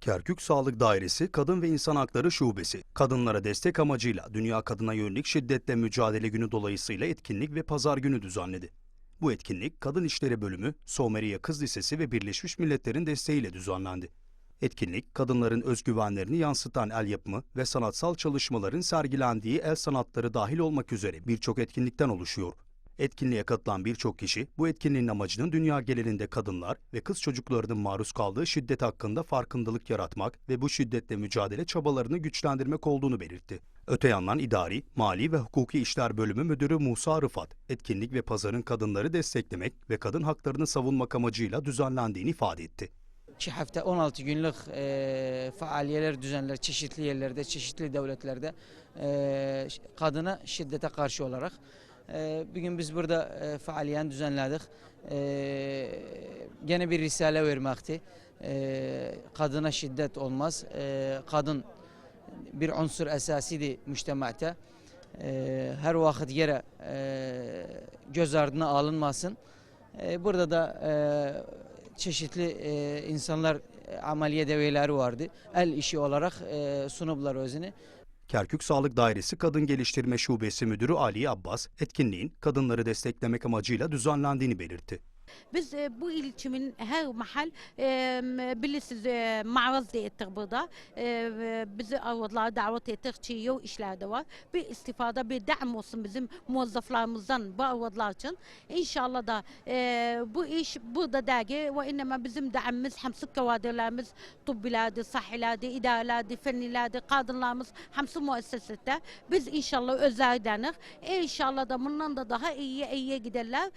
Kerkük Sağlık Dairesi Kadın ve İnsan Hakları Şubesi, kadınlara destek amacıyla Dünya Kadına Yönelik Şiddetle Mücadele Günü dolayısıyla etkinlik ve pazar günü düzenledi. Bu etkinlik Kadın İşleri Bölümü, Someriye Kız Lisesi ve Birleşmiş Milletler'in desteğiyle düzenlendi. Etkinlik, kadınların özgüvenlerini yansıtan el yapımı ve sanatsal çalışmaların sergilendiği el sanatları dahil olmak üzere birçok etkinlikten oluşuyor. Etkinliğe katılan birçok kişi bu etkinliğin amacının dünya genelinde kadınlar ve kız çocuklarının maruz kaldığı şiddet hakkında farkındalık yaratmak ve bu şiddetle mücadele çabalarını güçlendirmek olduğunu belirtti. Öte yandan İdari, Mali ve Hukuki İşler Bölümü Müdürü Musa Rıfat, etkinlik ve pazarın kadınları desteklemek ve kadın haklarını savunmak amacıyla düzenlendiğini ifade etti. İki hafta 16 günlük e, faaliyetler düzenler çeşitli yerlerde, çeşitli devletlerde e, kadına şiddete karşı olarak. E, bugün biz burada e, faaliyet düzenledik. E, gene bir risale vermekti. E, kadına şiddet olmaz. Kadın bir unsur esasidir müştemate. E, her vakit yere e, göz ardına alınmasın. Burada da e, çeşitli insanlar ameliye develeri vardı. El işi olarak sunublar özünü. Kerkük Sağlık Dairesi Kadın Geliştirme Şubesi Müdürü Ali Abbas, etkinliğin kadınları desteklemek amacıyla düzenlendiğini belirtti. Biz e, bu ilçemin her mahal e, bilirsiniz e, mağaz ettik burada. Bizi avutlar davet ettik ki yok işler de var. Bir istifade bir daim olsun bizim muvazzaflarımızdan bu avutlar için. İnşallah da bu iş burada dergi ve innema bizim daimimiz hamsı kavadirlerimiz tıbbilerdi, sahilerdi, idarelerdi, fenlilerdi, kadınlarımız hamsı müessesette. Biz inşallah özel denik. İnşallah da bundan da daha iyiye iyiye giderler.